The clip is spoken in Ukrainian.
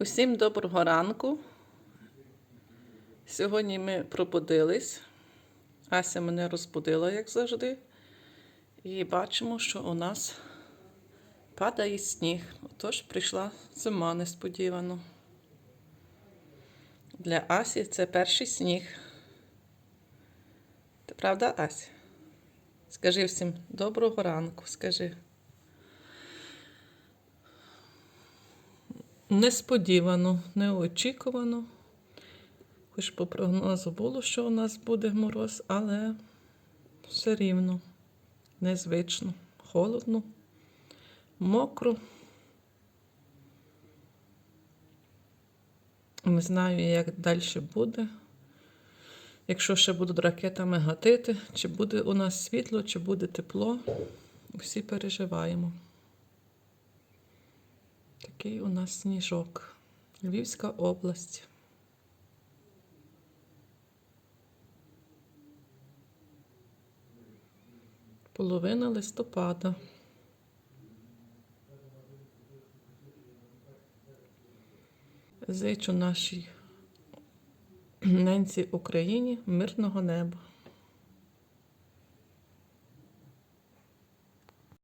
Усім доброго ранку. Сьогодні ми пробудились. Ася мене розбудила, як завжди. І бачимо, що у нас падає сніг. Отож прийшла зима несподівано. Для Асі це перший сніг. Ти правда, Ася? Скажи всім доброго ранку, скажи. Несподівано, неочікувано. Хоч по прогнозу було, що у нас буде мороз, але все рівно незвично, холодно, мокро. Не знаю, як далі буде. Якщо ще будуть ракетами гатити, чи буде у нас світло, чи буде тепло, всі переживаємо. Такий у нас сніжок. Львівська область. Половина листопада. Зичу нашій ненці Україні мирного неба.